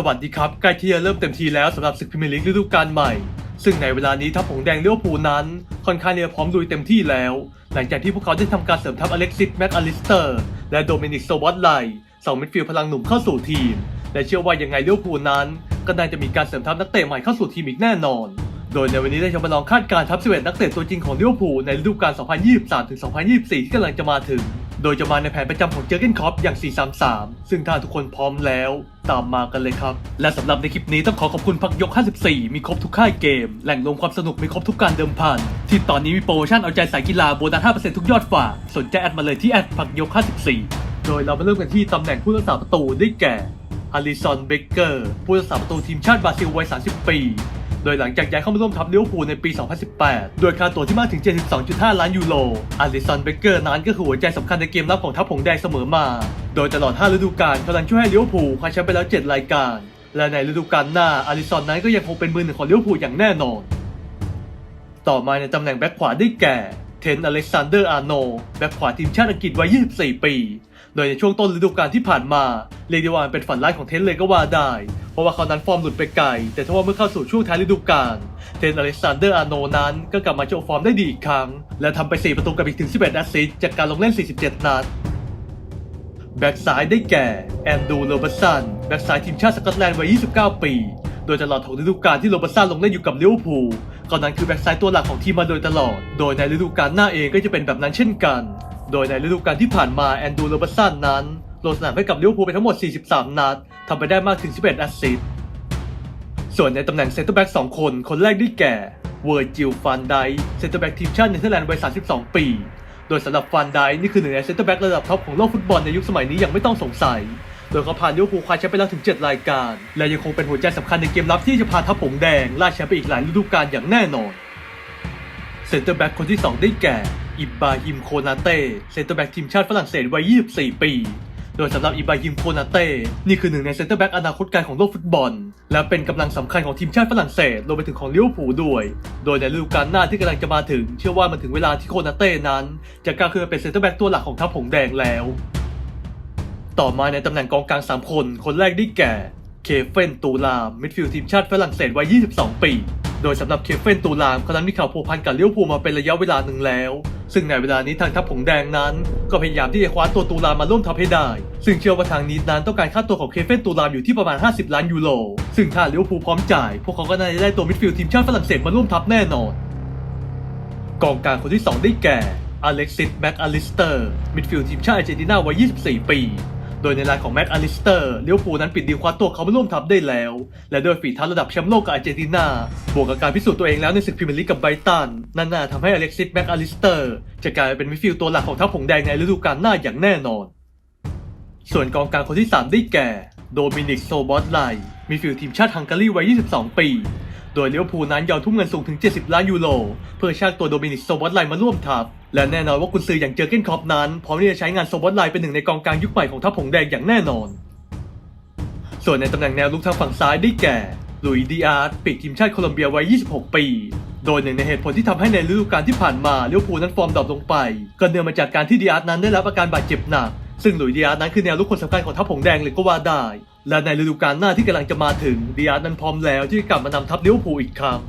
สวัสดีครับใกล้ที่จะเริ่มเต็มทีแล้วสำหรับศึกพรีเมียร์ลีกฤดูกาลใหม่ ซึ่งในเวลานี้ทัพผงแดงเลี้ยวภูนั้น ค่อนข้างจะพร้อมลุยเต็มที่แล้ว หลังจากที่พวกเขาได้ทำการเสริมทัพอเล็กซิสแม็กอลิสเตอร์ และโดมินิกโซบอตไลสองมิดฟิลด์พลังหนุ่มเข้าสู่ทีม และเชื่อว่ายังไงเลี้ยวภูนั้น ก็น่าจะมีการเสริมทัพนักเตะใหม่เข้าสู่ทีมอีกแน่นอน โดยในวันนี้ได้จะมาลองคาดการณ์ทัพ11นักเตะตัวจริงของเลิเวอร์พูลในฤดูกาล2023-2024 ที่กำลังจะมาถึง โดยจะมาในแผนประจำของเจอร์เกนคอปอย่าง 433 ซึ่งถ้าทุกคนพร้อมแล้วตามมากันเลยครับ และสำหรับในคลิปนี้ต้องขอขอบคุณพักยก 54 มีครบทุกค่ายเกม แหล่งรวมความสนุกมีครบทุกการเดิมพัน ที่ตอนนี้มีโปรโมชั่นเอาใจสายกีฬาโบนัส 5%ทุกยอดฝากสนใจแอดมาเลยที่แอดพักยก 54 โดยเรามาเริ่มกันที่ตำแหน่งผู้รักษาประตูได้แก่อลิซอนเบเกอร์ผู้รักษาประตูทีมชาติบราซิลวัย 30 ปี โดยหลังจากย้ายเข้ามาร่วมทัพลิเวอร์พูลในปี 2018 โดยค่าตัวที่มากถึง 72.5 ล้านยูโร อาริซอนเบเกอร์นั้นก็คือหัวใจสำคัญในเกมรับของทัพผงแดงเสมอมา โดยตลอด 5 ฤดูกาลกำลังช่วยให้ลิเวอร์พูลคว้าแชมป์ไปแล้ว 7 รายการ และในฤดูกาลหน้าอาริซอนนั้นก็ยังคงเป็นมือหนึ่งของลิเวอร์พูลอย่างแน่นอน ต่อมาในตำแหน่งแบ็คขวาได้แก่ เทนอเล็กซานเดอร์อาร์โนแบ็คขวาทีมชาติอังกฤษวัย 24 ปี โดยในช่วงต้นฤดูกาลที่ผ่านมา เรียกได้ว่าเป็นฝันร้ายของเทนเลยก็ว่าได้ เพราะว่าเขานั้นฟอร์มหลุดไปไกล แต่ทว่าเมื่อเข้าสู่ช่วงท้ายฤดูกาล เทนอเล็กซานเดอร์อาร์โนนั้นก็กลับมาโชว์ฟอร์มได้ดีอีกครั้ง และทำไป 4 ประตูกับอีกถึง 11 แอสซิสต์จากการลงเล่น 47 นัดแบ็กซ้ายได้แก่แอนดูโรเบร์สันแบ็กซ้ายทีมชาติสกอตแลนด์วัย 29 ปี โดยตลอดของฤดูกาลที่โรเบร์สันลงเล่นอยู่กับลิเวอร์พูล ก็นั้นคือแบ็กซ้ายตัวหลักของทีมมาโดยตลอด โดยในฤดูกาลหน้าเองก็จะเป็นแบบนั้นเช่นกัน โดยในฤดูกาลที่ผ่านมาแอนดูโรบร์ตสันนั้นลงสนามให้กับลิเวอร์พูลไปทั้งหมด 43 นัดทำไปได้มากถึง 11 แอสซิสต์ส่วนในตำแหน่งเซนเตอร์แบ็ก2คน คนแรกได้แก่เวอร์จิลฟันไดเซนเตอร์แบ็กทีมชาติเนเธอร์แลนด์วัย 32 ปี โดยสำหรับฟันไดนี่คือหนึ่งในเซนเตอร์แบ็กระดับท็อปของโลกฟุตบอลในยุคสมัยนี้อย่างไม่ต้องสงสัย โดยเขาผ่านลิเวอร์พูลคว้าแชมป์ไปแล้วถึง 7 รายการ และยังคงเป็นหัวใจสำคัญในเกมรับที่จะพาทัพผงแดงล่าแชมป์ไปอีกหลายฤดูกาลอย่างแน่นอนเซนเตอร์แบ็กคนที่ 2 ได้แก่ อิบราฮิมโคนาเต้เซนเตอร์แบ็กทีมชาติฝรั่งเศสวัย 24 ปี โดยสำหรับอิบาฮิมโคนาเต้นี่คือหนึ่งในเซนเตอร์แบ็กอนาคตไกลของโลกฟุตบอล และเป็นกำลังสำคัญของทีมชาติฝรั่งเศสรวมไปถึงของลิเวอร์พูลด้วย โดยในฤดูกาลหน้าที่กำลังจะมาถึง เชื่อว่ามันถึงเวลาที่โคนาเต้นั้น จะกล้าขึ้นมาเป็นเซนเตอร์แบ็กตัวหลักของทัพผงแดงแล้ว ต่อมาในตำแหน่งกองกลาง 3 คน คนแรกได้แก่ เคเฟนตูลามมิดฟิลด์ทีมชาติฝรั่งเศสวัย 22 ปี โดยสำหรับเคเฟนตูลามเขานั้นมีข่าวผูกพันกับเลิเวอร์พูมาเป็นระยะเวลาหนึ่งแล้ว ซึ่งในเวลานี้ทางทัพผงแดงนั้น ก็พยายามที่จะคว้าตัวตูลามมาร่วมทัพให้ได้ ซึ่งเชื่อว่าทางนี้นั้นต้องการค่าตัวของเคเฟนตูลามอยู่ที่ประมาณ 50 ล้านยูโร ซึ่งถ้าเลิเวอร์พูพร้อมจ่าย พวกเขาก็น่าจะได้ตัวมิดฟิลด์ทีมชาติฝรั่งเศสมาร่วมทัพแน่นอน กองกลางคนที่ 2 ได้แก่อเล็กซิสแม็กอลิสเตอร์มิดฟิลด์ทีมชาติอาร์เจนตินาวัย 24 ปี โดยในรายของแม็กอลิสเตอร์เลี้ยวภูนั้นปิดดีลคว้าตัวเขามาร่วมทัพได้แล้ว และด้วยฝีเท้าระดับแชมป์โลกกับอาร์เจนตินา บวกกับการพิสูจน์ตัวเองแล้วในศึกพรีเมียร์ลีกกับไบตันนั่นน่าทำให้อเล็กซิสแม็กอลิสเตอร์จะกลายเป็นมิดฟิลด์ตัวหลักของทัพผงแดงในฤดูกาลหน้าอย่างแน่นอน ส่วนกองกลางคนที่ 3 ได้แก่ โดมินิกโซบอสไลมีฟิลด์ทีมชาติฮังการีวัย 22 ปี โดยเลิเวพูนั้นยอมทุ่มเงินสูงถึง 70 ล้านยูโรเพื่อชากตัวโดมินิกโซบอสไลมาร่วมทัพ และแน่นอนว่ากุนซืออย่างเจอเกนคอปนั้นพร้อมที่จะใช้งานโซบอสไลน์เป็นหนึ่งในกองกลางยุคใหม่ของทัพผงแดงอย่างแน่นอน ส่วนในตำแหน่งแนวลุกทางฝั่งซ้ายได้แก่หลุยส์ดีอาร์ตปีกทีมชาติโคลอมเบียวัย 26 ปี โดยหนึ่งในเหตุผลที่ทำให้ในฤดูกาลที่ผ่านมาเลิเวอร์พูลนั้นฟอร์มดรอปลงไป ก็เนื่องมาจากการที่ดีอาร์ตนั้นได้รับอาการบาดเจ็บหนัก ซึ่งหลุยส์ดีอาร์ตนั้นคือแนวลุกคนสำคัญของทัพผงแดงเลยก็ว่าได้ และในฤดูกาลหน้าที่กำลังจะมาถึงดีอาร์ตนั้นพร้อมแล้วที่จะกลับมานำทัพลิเวพูอีกครั้ง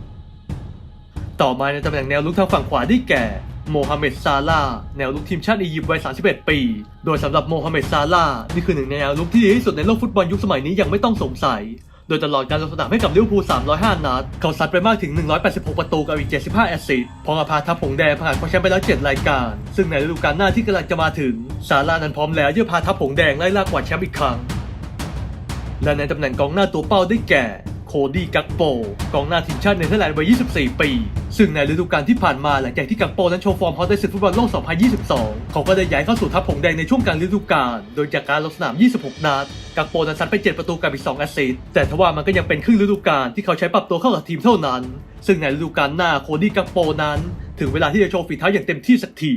ต่อมาในตำแหน่งแนวลุกทางฝั่งขวาได้แก่ โมฮัมเหม็ดซาลาแนวลุกทีมชาติอียิปต์วัย 31 ปี โดยสำหรับโมฮัมเหม็ดซาลานี่คือหนึ่งในแนวลุกที่ดีที่สุดในโลกฟุตบอลยุคสมัยนี้ยังไม่ต้องสงสัย โดยตลอดการลงสนามให้กับลิเวอร์พูล 305 นัด เขาซัดไปมากถึง 186 ประตูกับอีก 75 แอสซิสต์พร้อมกับพาทัพผงแดงผ่านคว้าแชมป์ไปแล้ว 7 รายการ ซึ่งในฤดูกาลหน้าที่กำลังจะมาถึงซาลานั้นพร้อมแล้วที่จะพาทัพผงแดงไล่ล่ากวาแชมป์อีกครั้งและในตำแหน่งกองหน้าตัวเป้าได้แก่ โคดี้กักโปกองหน้าทีมชาติเนเธอร์แลนด์วัย 24 ปี ซึ่งในฤดูกาลที่ผ่านมาหลังจากที่กักโปนั้นโชว์ฟอร์มฮอตในศึกฟุตบอลโลก 2022 เขาก็ได้ย้ายเข้าสู่ทัพผงแดงในช่วงกลางฤดูกาล โดยจากการลงสนาม 26 นัด กักโปนั้นซัดไป 7 ประตูกับอีก 2 แอสซิสต์ แต่ทว่ามันก็ยังเป็นครึ่งฤดูกาลที่เขาใช้ปรับตัวเข้ากับทีมเท่านั้น ซึ่งในฤดูกาลหน้าโคดี้กักโปนั้น ถึงเวลาที่จะโชว์ฝีเท้าอย่างเต็มที่สักที